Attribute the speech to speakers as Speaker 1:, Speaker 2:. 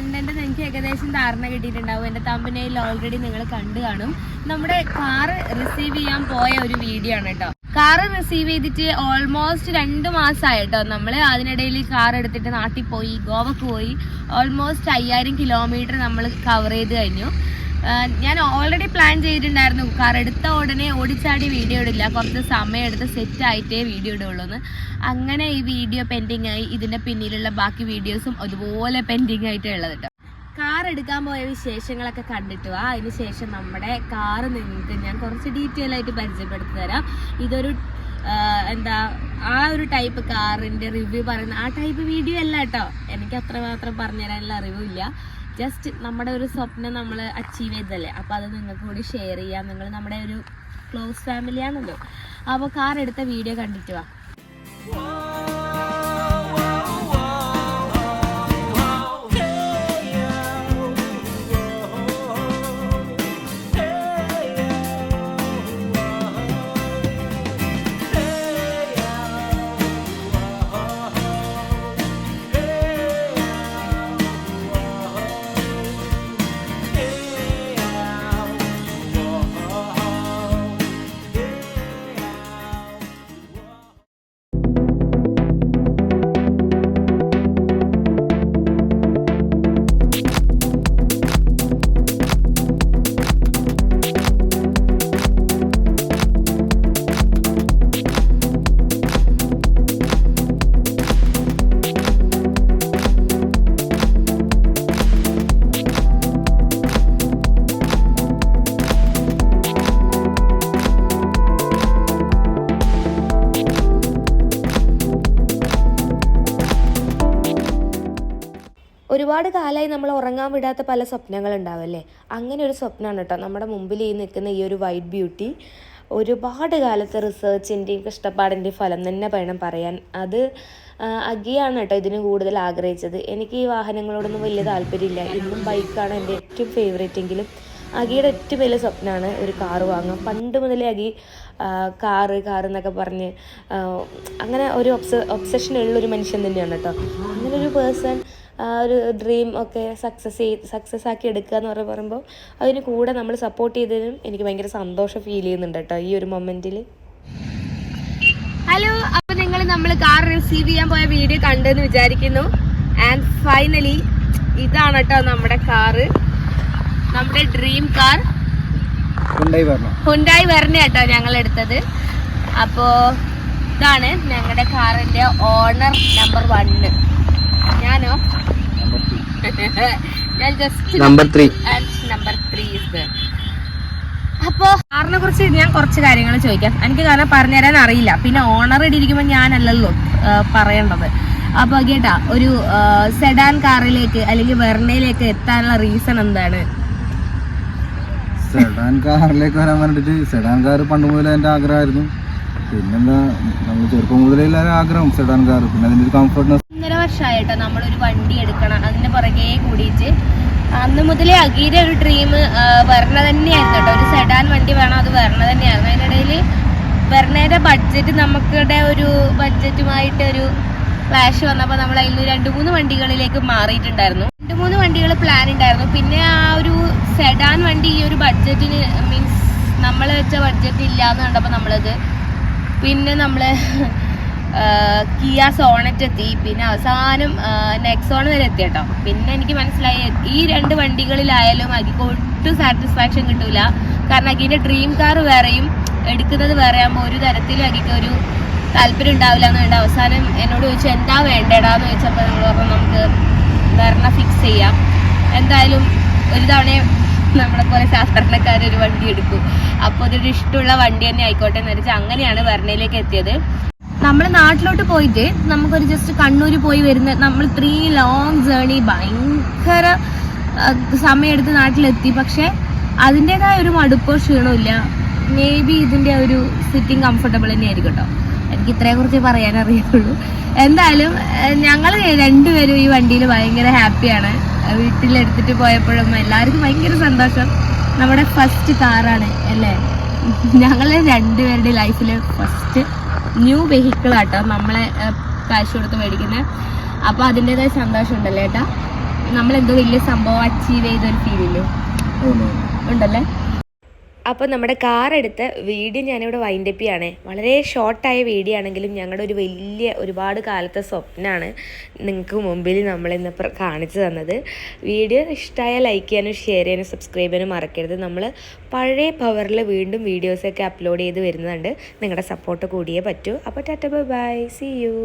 Speaker 1: Content നിങ്ങൾക്ക് ഏകദേശം ധാരണ കിട്ടിയിട്ടുണ്ടാവും. എന്റെ തമ്പനയിൽ ഓൾറെഡി നിങ്ങൾ കണ്ടു കാണും. നമ്മുടെ കാറ് റിസീവ് ചെയ്യാൻ പോയ ഒരു വീഡിയോ ആണ് കേട്ടോ. കാറ് റിസീവ് ചെയ്തിട്ട് ഓൾമോസ്റ്റ് രണ്ട് മാസമായിട്ടോ നമ്മൾ അതിനിടയിൽ കാർ എടുത്തിട്ട് നാട്ടിൽ പോയി ഗോവക്ക് പോയി. ഓൾമോസ്റ്റ് അയ്യായിരം കിലോമീറ്റർ നമ്മൾ കവർ ചെയ്ത് കഴിഞ്ഞു. ഞാൻ ഓൾറെഡി പ്ലാൻ ചെയ്തിട്ടുണ്ടായിരുന്നു. കാർ എടുത്ത ഉടനെ ഓടിച്ചാടി വീഡിയോ ഇടില്ല. കുറച്ച് സമയം എടുത്ത് സെറ്റ് ആയിട്ടേ വീഡിയോ ഇടുള്ളൂ എന്ന് അങ്ങനെ ഈ വീഡിയോ പെൻഡിങ് ആയി. ഇതിന്റെ പിന്നിലുള്ള ബാക്കി വീഡിയോസും അതുപോലെ പെൻഡിങ് ആയിട്ടേ ഉള്ളത് കേട്ടോ കാർ എടുക്കാൻ പോയ വിശേഷങ്ങളൊക്കെ കണ്ടിട്ടു ആ അതിന് ശേഷം നമ്മുടെ കാർ നിങ്ങൾക്ക് ഞാൻ കുറച്ച് ഡീറ്റെയിൽ ആയിട്ട് പരിചയപ്പെടുത്തി തരാം. ഇതൊരു എന്താ ആ ഒരു ടൈപ്പ് കാറിന്റെ റിവ്യൂ പറയുന്ന ആ ടൈപ്പ് വീഡിയോ അല്ല കേട്ടോ എനിക്ക് അത്രമാത്രം പറഞ്ഞുതരാനുള്ള അറിവില്ല. ജസ്റ്റ് നമ്മുടെ ഒരു സ്വപ്നം നമ്മൾ അച്ചീവ് ചെയ്തല്ലേ അപ്പോൾ അത് നിങ്ങൾക്ക് കൂടി ഷെയർ ചെയ്യാം. നിങ്ങൾ നമ്മുടെ ഒരു ക്ലോസ് ഫാമിലിയാണല്ലോ അപ്പോൾ കാർ എടുത്ത വീഡിയോ കണ്ടിട്ട് വാ. ഒരുപാട് കാലമായി നമ്മൾ ഉറങ്ങാൻ വിടാത്ത പല സ്വപ്നങ്ങൾ ഉണ്ടാവല്ലേ അങ്ങനെ ഒരു സ്വപ്നമാണ് കേട്ടോ. നമ്മുടെ മുമ്പിൽ ഈ നിൽക്കുന്ന ഈ ഒരു വൈറ്റ് ബ്യൂട്ടി. ഒരുപാട് കാലത്തെ റിസർച്ചിന്റെയും കഷ്ടപ്പാടിന്റെയും ഫലം തന്നെ വേണം പറയാൻ. അത് അഗിയാണ് കേട്ടോ ഇതിന് കൂടുതൽ ആഗ്രഹിച്ചത്. എനിക്ക് ഈ വാഹനങ്ങളോടൊന്നും വലിയ താല്പര്യമില്ല. ഇന്നും ബൈക്കാണ് എന്റെ ഏറ്റവും ഫേവറേറ്റ് എങ്കിലും അഗിയുടെ ഏറ്റവും വലിയ സ്വപ്നമാണ് ഒരു കാറ് വാങ്ങാൻ. പണ്ട് മുതലേ അഗി കാറ് കാറ് എന്നൊക്കെ പറഞ്ഞ് അങ്ങനെ ഒരു ഒബ്സ ഒബ്സഷൻ ഉള്ളൊരു മനുഷ്യൻ തന്നെയാണ് കേട്ടോ. അങ്ങനെ ഒരു പേഴ്സൺ ഒരു ഡ്രീം ഒക്കെ സക്സസ് ചെയ്ത് സക്സസ് ആക്കി എടുക്കുക എന്ന് പറഞ്ഞ് പറയുമ്പോൾ അതിന് കൂടെ നമ്മൾ സപ്പോർട്ട് ചെയ്തതിനും എനിക്ക് ഭയങ്കര സന്തോഷം ഫീൽ ചെയ്യുന്നുണ്ട് കേട്ടോ ഈ ഒരു മൊമെന്റിൽ ഹലോ അപ്പോൾ നിങ്ങൾ നമ്മൾ കാർ റിസീവ് ചെയ്യാൻ പോയ വീഡിയോ കണ്ടെന്ന് വിചാരിക്കുന്നു. ആൻഡ് ഫൈനലി ഇതാണ് കേട്ടോ നമ്മുടെ കാറ് നമ്മുടെ ഡ്രീം കാർ ഹുണ്ടായി വരണ കേട്ടോ ഞങ്ങൾ എടുത്തത്. അപ്പോ ഇതാണ് ഞങ്ങളുടെ കാറിന്റെ ഓണർ നമ്പർ വണ്ണ് ഞാനോ? ഞാൻ just
Speaker 2: number three
Speaker 1: number three അപ്പോ കാറിനെ കുറിച്ച് ഞാൻ കുറച്ച് കാര്യങ്ങൾ ചോദിക്കാം. എനിക്ക് കാരണം പറഞ്ഞുതരാൻ അറിയില്ല. പിന്നെ ഓണർ ഇടിയിരിക്കുമ്പോൾ ഞാനല്ലല്ലോ പറയേണ്ടത്. അപ്പൊ കേട്ടാ ഒരു സെഡാൻ കാറിലേക്ക് അല്ലെങ്കിൽ വെർണയിലേക്ക് എത്താനുള്ള റീസൺ എന്താണ്?
Speaker 2: സെഡാൻ കാറിലേക്ക് വരാൻ വേണ്ടിട്ട് സെഡാൻ കാർ പണ്ട് മുതലേ എന്റെ ആഗ്രഹമായിരുന്നു. പിന്നെന്താ നമ്മൾ ചെറുപ്പം മുതലേ എല്ലാവരും ആഗ്രഹം സെഡാൻ കാർ പിന്നെ അതിന്റെ ഒരു കംഫർട്ട്നെസ്
Speaker 1: ഒന്നര വർഷമായിട്ടോ നമ്മളൊരു വണ്ടി എടുക്കണം അതിന് പുറകെ കൂടിയിട്ട്. അന്ന് മുതലേ അഗീര ഒരു ഡ്രീം വരണ തന്നെയായിരുന്നു കേട്ടോ. ഒരു സെഡാൻ വണ്ടി വേണം അത് വരണ തന്നെയായിരുന്നു. അതിനിടയിൽ വരണേന്റെ ബഡ്ജറ്റ് നമുക്കിടെ ഒരു ബഡ്ജറ്റുമായിട്ട് ഒരു ഫ്ലാഷ് വന്നപ്പോൾ നമ്മൾ അതിൽ രണ്ട് മൂന്ന് വണ്ടികളിലേക്ക് മാറിയിട്ടുണ്ടായിരുന്നു. രണ്ട് മൂന്ന് വണ്ടികൾ പ്ലാൻ ഉണ്ടായിരുന്നു പിന്നെ ആ ഒരു സെഡാൻ വണ്ടി ഈ ഒരു ബഡ്ജറ്റിന് മീൻസ് നമ്മൾ വെച്ച ബഡ്ജറ്റ് ഇല്ല എന്ന് കണ്ടപ്പോൾ നമ്മളത് പിന്നെ നമ്മൾ കിയ സോണറ്റ് എത്തി പിന്നെ അവസാനം നെക്സോൺ വരെ എത്തി കേട്ടോ പിന്നെ എനിക്ക് മനസ്സിലായി ഈ രണ്ട് വണ്ടികളിലായാലും അഗിക്ക് ഒട്ടും സാറ്റിസ്ഫാക്ഷൻ കിട്ടൂല. കാരണം അഖിന്റെ ഡ്രീം കാർ വേറെയും എടുക്കുന്നത് വേറെ ആകുമ്പോൾ ഒരു തരത്തിലും അഗിക്ക് ഒരു താല്പര്യം ഉണ്ടാവില്ല എന്ന് വേണ്ട. അവസാനം എന്നോട് ചോദിച്ചു എന്താ വേണ്ടടാന്ന് ചോദിച്ചപ്പോൾ നമ്മൾ പറഞ്ഞു നമുക്ക് വെർണ ഫിക്സ് ചെയ്യാം. എന്തായാലും ഒരു തവണ നമ്മളെ പോലെ ശാസ്ത്രജ്ഞക്കാരൊരു വണ്ടി എടുക്കും. അപ്പോൾ അതൊരു ഇഷ്ടമുള്ള വണ്ടി തന്നെ ആയിക്കോട്ടെ എന്ന് വെച്ചാൽ അങ്ങനെയാണ് വെർണയിലേക്ക് എത്തിയത്. നമ്മൾ നാട്ടിലോട്ട് പോയിട്ട് നമുക്കൊരു ജസ്റ്റ് കണ്ണൂർ പോയി വരുന്ന നമ്മൾ ത്രീ ലോങ് ജേണി ഭയങ്കര സമയമെടുത്ത് നാട്ടിലെത്തി. പക്ഷെ അതിന്റെതായ ഒരു മടുപ്പോ ക്ഷീണോ ഇല്ല. മേ ബി ഇതിന്റെ ഒരു സിറ്റിംഗ് കംഫർട്ടബിൾ തന്നെയായിരിക്കും കേട്ടോ. എനിക്ക് ഇത്രയെ കുറിച്ച് പറയാൻ അറിയുള്ളൂ എന്തായാലും ഞങ്ങൾ രണ്ടുപേരും ഈ വണ്ടിയിൽ ഭയങ്കര ഹാപ്പിയാണ് വീട്ടിലെടുത്തിട്ട് പോയപ്പോഴും എല്ലാവർക്കും ഭയങ്കര സന്തോഷം. നമ്മുടെ ഫസ്റ്റ് കാറാണ് അല്ലേ? ഞങ്ങളെ രണ്ടുപേരുടെ ലൈഫിൽ ഫസ്റ്റ് ന്യൂ വെഹിക്കിൾ ആട്ടോ നമ്മളെ കാശ് കൊടുത്ത് മേടിക്കുന്നത് അപ്പോൾ അതിന്റെതായ സന്തോഷം ഉണ്ടല്ലേ ഏട്ടാ? നമ്മളെന്തോ വലിയ സംഭവം അച്ചീവ് ചെയ്തൊരു ഫീലില്ലേ ഉണ്ടല്ലേ? അപ്പോൾ നമ്മുടെ കാർ എടുത്ത വീഡിയോ ഞാനിവിടെ വൈൻഡപ്പ് ചെയ്യാണ്. വളരെ ഷോർട്ടായ വീഡിയോ ആണെങ്കിലും ഞങ്ങളുടെ ഒരു വലിയ ഒരുപാട് കാലത്തെ സ്വപ്നമാണ് നിങ്ങൾക്ക് മുമ്പിൽ നമ്മളിന്ന് കാണിച്ചു തന്നത്. വീഡിയോ ഇഷ്ടമായ ലൈക്ക് ചെയ്യാനും ഷെയർ ചെയ്യാനും സബ്സ്ക്രൈബ് ചെയ്യാനും മറക്കരുത്. നമ്മൾ പഴയ പവറിൽ വീണ്ടും വീഡിയോസൊക്കെ അപ്ലോഡ് ചെയ്ത് വരുന്നുണ്ട് നിങ്ങളുടെ സപ്പോർട്ട് കൂടിയേ പറ്റൂ. അപ്പോൾ ടാറ്റ ബൈ സി യു